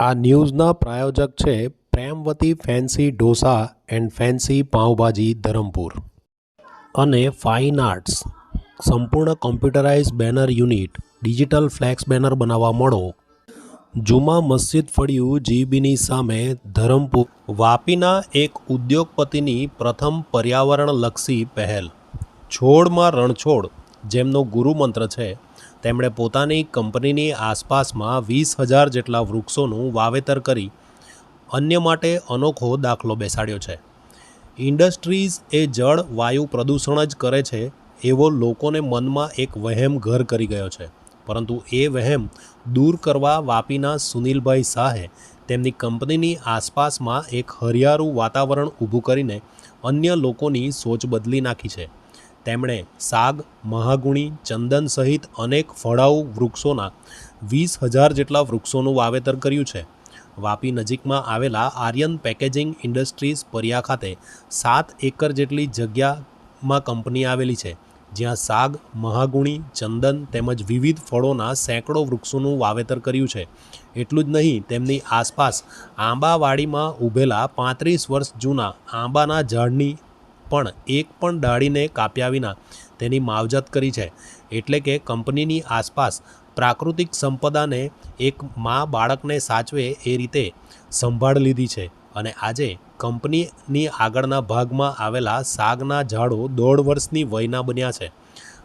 આ ન્યૂઝના પ્રાયોજક છે Premvati fancy dosa and fancy pav bhaji Dharampur. અને ફાઇન આર્ટ્સ. સંપૂર્ણ computerise banner unit, digital flex banner બનાવવા મળો. જુમા મસ્જિદ ફળિયું જીબીની સામે ધરમપુર. વાપીના એક ઉદ્યોગપતિની પ્રથમ પર્યાવરણલક્ષી પહેલ. છોડમાં રણછોડ, જેમનો ગુરુમંત્ર છે. તેમણે પોતાની કંપનીની આસપાસમાં વીસ હજાર જેટલા વૃક્ષોનું વાવેતર કરી અન્ય માટે અનોખો દાખલો બેસાડ્યો છે. ઇન્ડસ્ટ્રીઝ એ જળ, વાયુ પ્રદૂષણ જ કરે છે એવો લોકોને મનમાં એક વહેમ ઘર કરી ગયો છે. પરંતુ એ વહેમ દૂર કરવા વાપીના સુનિલભાઈ શાહે તેમની કંપનીની આસપાસમાં એક હરિયાળું વાતાવરણ ઊભું કરીને અન્ય લોકોની સોચ બદલી નાખી છે. તેમણે સાગ, મહાગુણી, ચંદન સહિત અનેક ફળાઉ વૃક્ષોના વીસ હજાર જેટલા વૃક્ષોનું વાવેતર કર્યું છે. વાપી નજીકમાં આવેલા આર્યન પેકેજિંગ ઇન્ડસ્ટ્રીઝ પરિયા ખાતે સાત એકર જેટલી જગ્યામાં કંપની આવેલી છે, જ્યાં સાગ, મહાગુણી, ચંદન તેમજ વિવિધ ફળોના સેંકડો વૃક્ષોનું વાવેતર કર્યું છે. એટલું જ નહીં, તેમની આસપાસ આંબાવાડીમાં ઊભેલા પાંત્રીસ વર્ષ જૂના આંબાના ઝાડની પણ એક પણ ડાળીને કાપ્યા વિના તેની માવજત કરી છે. એટલે કે કંપનીની આસપાસ પ્રાકૃતિક સંપદાને એક મા બાળકને સાચવે એ રીતે સંભાળ લીધી છે. અને આજે કંપનીની આગળના ભાગમાં આવેલા સાગના ઝાડો દોઢ વર્ષની વયના બન્યા છે.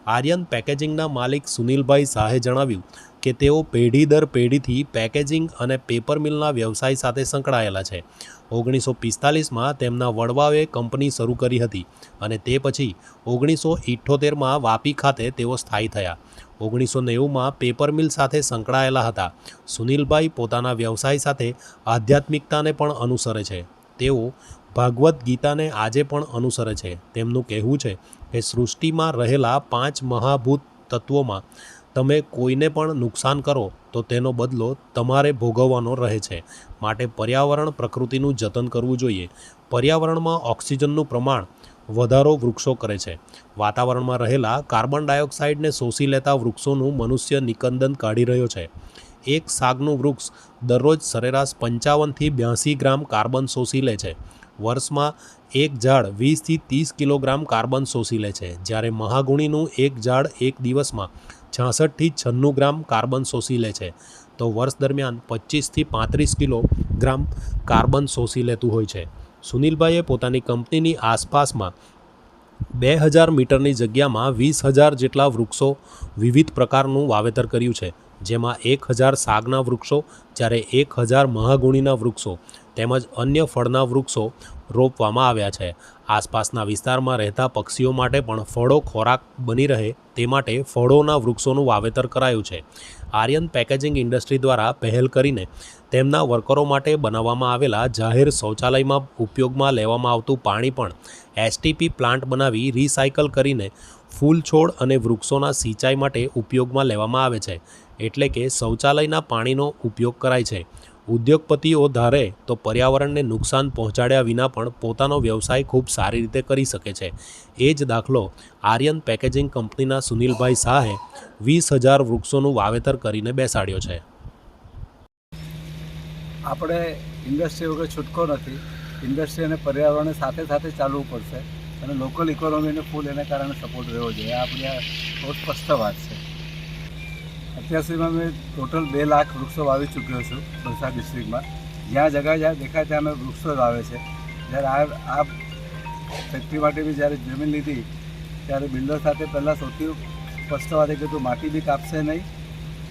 આર્યન પેકેજિંગના માલિક સુનિલભાઈ શાહે જણાવ્યું કે તેઓ પેઢી દર પેઢીથી પેકેજિંગ અને પેપર મિલના વ્યવસાય સાથે સંકળાયેલા છે. ઓગણીસો પિસ્તાલીસમાં તેમના વડવાઓએ કંપની શરૂ કરી હતી અને તે પછી ઓગણીસો ઇઠ્ઠોતેરમાં વાપી ખાતે તેઓ સ્થાયી થયા. ઓગણીસો નેવુંમાં પેપર મિલ સાથે સંકળાયેલા હતા. સુનિલભાઈ પોતાના વ્યવસાય સાથે આધ્યાત્મિકતાને પણ અનુસરે છે. તેઓ ભાગવદ્ ગીતાને આજે પણ અનુસરે છે. તેમનું કહેવું છે કે સૃષ્ટિમાં રહેલા પાંચ મહાભૂત તત્વોમાં તમે કોઈને પણ નુકસાન કરો, તો તેનો બદલો તમારે ભોગવવાનો રહે છે. માટે પર્યાવરણ પ્રકૃતિનું જતન કરવું જોઈએ. પર્યાવરણમાં ઓક્સિજનનું પ્રમાણ વધારો વૃક્ષો કરે છે. વાતાવરણમાં રહેલા કાર્બન ડાયોક્સાઇડને શોષી લેતા વૃક્ષોનું મનુષ્ય નિકંદન કાઢી રહ્યો છે. એક સાગનું વૃક્ષ દરરોજ સરેરાશ પંચાવનથી બ્યાસી ગ્રામ કાર્બન શોષી લે છે. વર્ષમાં એક ઝાડ વીસથી ત્રીસ કિલોગ્રામ કાર્બન શોષી લે છે. જ્યારે મહાગુણીનું એક ઝાડ એક દિવસમાં છાસઠથી છન્નું ગ્રામ કાર્બન શોષી લે છે. તો વર્ષ દરમિયાન પચીસથી પાંત્રીસ કિલોગ્રામ કાર્બન શોષી લેતું હોય છે. સુનિલભાઈએ પોતાની કંપનીની આસપાસમાં બે હજાર મીટરની જગ્યામાં વીસ હજાર જેટલા વૃક્ષો વિવિધ પ્રકારનું વાવેતર કર્યું છે. જેમાં એક હજાર સાગના વૃક્ષો, જ્યારે એક હજાર મહાગુણીના વૃક્ષો તેમજ અન્ય ફળના વૃક્ષો રોપવામાં આવ્યા છે. આસપાસના વિસ્તારમાં રહેતા પક્ષીઓ માટે પણ ફળો ખોરાક બની રહે તે માટે ફળોના વૃક્ષોનું વાવેતર કરાયું છે. આર્યન પેકેજિંગ ઇન્ડસ્ટ્રી દ્વારા પહેલ કરીને તેમના વર્કરો માટે બનાવવામાં આવેલા જાહેર શૌચાલયમાં ઉપયોગમાં લેવામાં આવતું પાણી પણ એસટીપી પ્લાન્ટ બનાવી રિસાયકલ કરીને ફૂલ છોડ અને વૃક્ષોના સિંચાઈ માટે ઉપયોગમાં લેવામાં આવે છે. એટલે કે શૌચાલયના પાણીનો ઉપયોગ કરાય છે. ઉદ્યોગપતિઓ ધારે તો પર્યાવરણને નુકસાન પહોંચાડ્યા વિના પણ પોતાનો વ્યવસાય ખૂબ સારી રીતે કરી શકે છે. એ જ દાખલો આર્યન પેકેજિંગ કંપનીના સુનિલભાઈ શાહે વીસ હજાર વૃક્ષોનું વાવેતર કરીને બેસાડ્યો છે. આપણે ઇન્ડસ્ટ્રી વગર છૂટકો નથી. ઇન્ડસ્ટ્રી અને પર્યાવરણને સાથે સાથે ચાલવું પડશે અને લોકલ ઇકોનોમીને ફૂલ એને કારણે સપોર્ટ રહેવો જોઈએ આ આપણી બહુ સ્પષ્ટ વાત છે. અત્યાર સુધીમાં મેં ટોટલ બે લાખ વૃક્ષો વાવી ચૂક્યો છું વલસાડ ડિસ્ટ્રિક્ટમાં જ્યાં જગ્યા જ્યાં દેખાય ત્યાં અમે વૃક્ષો જ વાવે છે. જ્યારે આ આ ફેક્ટરી માટે બી જ્યારે જમીન લીધી, ત્યારે બિલ્ડર સાથે પહેલાં સૌથી સ્પષ્ટ વાત એ કીધું માટી બી કાપશે નહીં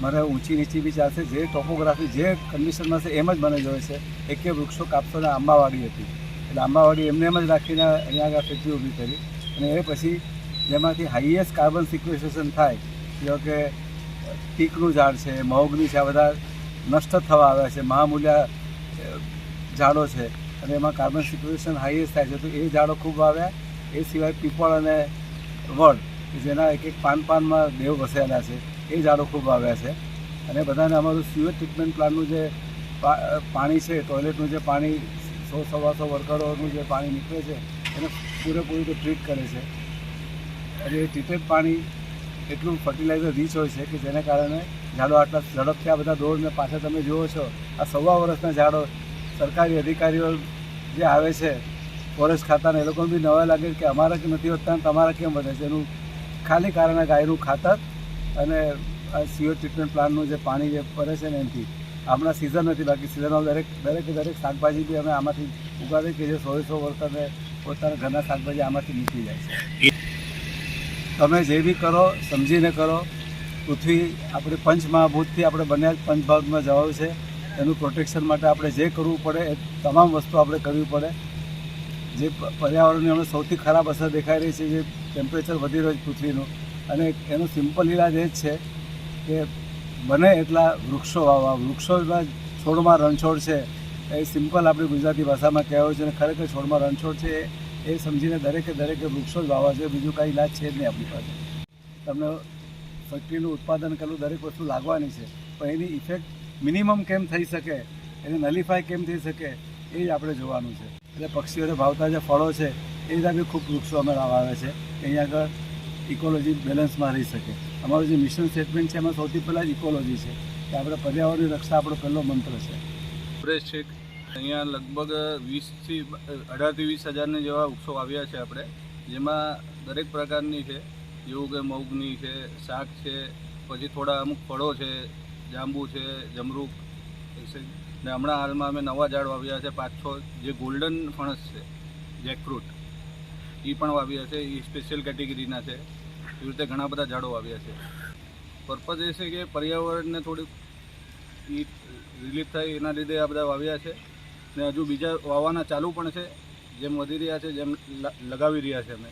મને ઊંચી નીચી બી ચાલશે. જે ટોપોગ્રાફી જે કન્ડિશનમાં છે એમ જ મને જોઈએ છે. એકે વૃક્ષો કાપશો ને આંબાવાડી હતી. એટલે આંબાવાડી એમને એમ જ રાખીને અહીંયા આગળ ફેક્ટરી ઊભી કરી. અને એ પછી જેમાંથી હાઈએસ્ટ કાર્બન સિક્વેસ્ટ્રેશન થાય, જેવો કે ટીકનું ઝાડ છે, મહોગની છે, આ બધા નષ્ટ થવા આવ્યા છે, મહામૂલ્ય ઝાડો છે. અને એમાં કાર્બન સિક્વેસ્ટ્રેશન હાઈએસ્ટ થાય છે. તો એ ઝાડો ખૂબ વાવ્યા એ સિવાય પીપળ અને વડ જેના એક એક પાન પાનમાં દેવ વસેલા છે, એ ઝાડો ખૂબ વાવ્યા છે. અને બધાને અમારું સ્યુએજ ટ્રીટમેન્ટ પ્લાન્ટનું જે પાણી છે ટોયલેટનું જે પાણી, સો સવાસો વર્કરોનું જે પાણી નીકળે છે, એને પૂરેપૂરું રીતે ટ્રીટ કરે છે. અને એ ટ્રીટેડ પાણી એટલું ફર્ટિલાઇઝર રીચ હોય છે કે જેને કારણે ઝાડો આટલા ઝડપથી આ બધા દોડને પાછા તમે જુઓ છો, આ સવા વર્ષના ઝાડો સરકારી અધિકારીઓ જે આવે છે ફોરેસ્ટ ખાતાને, એ લોકોને બી નવા લાગે કે અમારા કે નથી વધતા તમારા કેમ વધે છે? એનું ખાલી કારણ ગાયનું ખાતર અને આ સીઓ ટ્રીટમેન્ટ પ્લાન્ટનું જે પાણી જે પડે છે ને એનાથી. હમણાં સિઝન નથી બાકી સિઝનમાં દરેક, દરેકે, દરેક શાકભાજી બી અમે આમાંથી ઉગાડીએ કે જે સો સો વર્ષને પોતાના ઘરના શાકભાજી આમાંથી નીકળી જાય છે. તમે જે બી કરો, સમજીને કરો. પૃથ્વી આપણે પંચમહાભૂતથી આપણે બન્યા પંચભાગમાં જવાનું છે. એનું પ્રોટેક્શન માટે આપણે જે કરવું પડે એ તમામ વસ્તુ આપણે કરવી પડે. જે પર્યાવરણની હમણાં સૌથી ખરાબ અસર દેખાઈ રહી છે, જે ટેમ્પરેચર વધી રહ્યું છે પૃથ્વીનું. અને એનો સિમ્પલ ઇલાજ એ જ છે કે બને એટલા વૃક્ષો વાવવા. વૃક્ષોમાં છોડમાં રણછોડ છે. એ સિમ્પલ આપણી ગુજરાતી ભાષામાં કહેવાય છે અને ખરેખર છોડમાં રણછોડ છે એ એ સમજીને દરેકે દરેકે વૃક્ષો જ વાવવા જોઈએ, બીજું કાંઈ ઇલાજ છે જ નહીં આપણી પાસે. તમને ફેક્ટરીનું ઉત્પાદન કરેલું દરેક વસ્તુ લાગવાની છે, પણ એની ઇફેક્ટ મિનિમમ કેમ થઈ શકે, એને નલિફાય કેમ થઈ શકે, એ જ આપણે જોવાનું છે. એટલે પક્ષીઓને ભાવતા જે ફળો છે, એ રીતે ખૂબ વૃક્ષો અમે વાવે છે અહીંયા આગળ ઇકોલોજી બેલેન્સમાં રહી શકે. અમારું જે મિશન સ્ટેટમેન્ટ છે, એમાં સૌથી પહેલાં જ ઇકોલોજી છે, કે આપણે પર્યાવરણની રક્ષા આપણો પહેલો મંત્ર છે. સુરેશ શેખ અહીંયા લગભગ વીસથી, અઢારથી વીસ હજારની જેવા વૃક્ષો વાવ્યા છે આપણે. જેમાં દરેક પ્રકારની છે. જેવું કે મગની છે, શાક છે, પછી થોડા અમુક ફળો છે, જાંબુ છે, જમરૂક. ને હમણાં હાલમાં અમે નવા ઝાડ વાવ્યા છે, પાંચ, છ, જે ગોલ્ડન ફણસ છે, જેકફ્રૂટ. એ પણ વાવ્યા છે. એ સ્પેશિયલ કેટેગરીના છે. એવી રીતે ઘણા બધા ઝાડો વાવ્યા છે. પર્પઝ એ છે કે પર્યાવરણને થોડીક રિલીફ થાય એના લીધે આ બધા વાવ્યા છે. ને હજુ બીજા વાવવાના ચાલુ પણ છે, જેમ વધી રહ્યા છે, જેમ લગાવી રહ્યા છે અમે.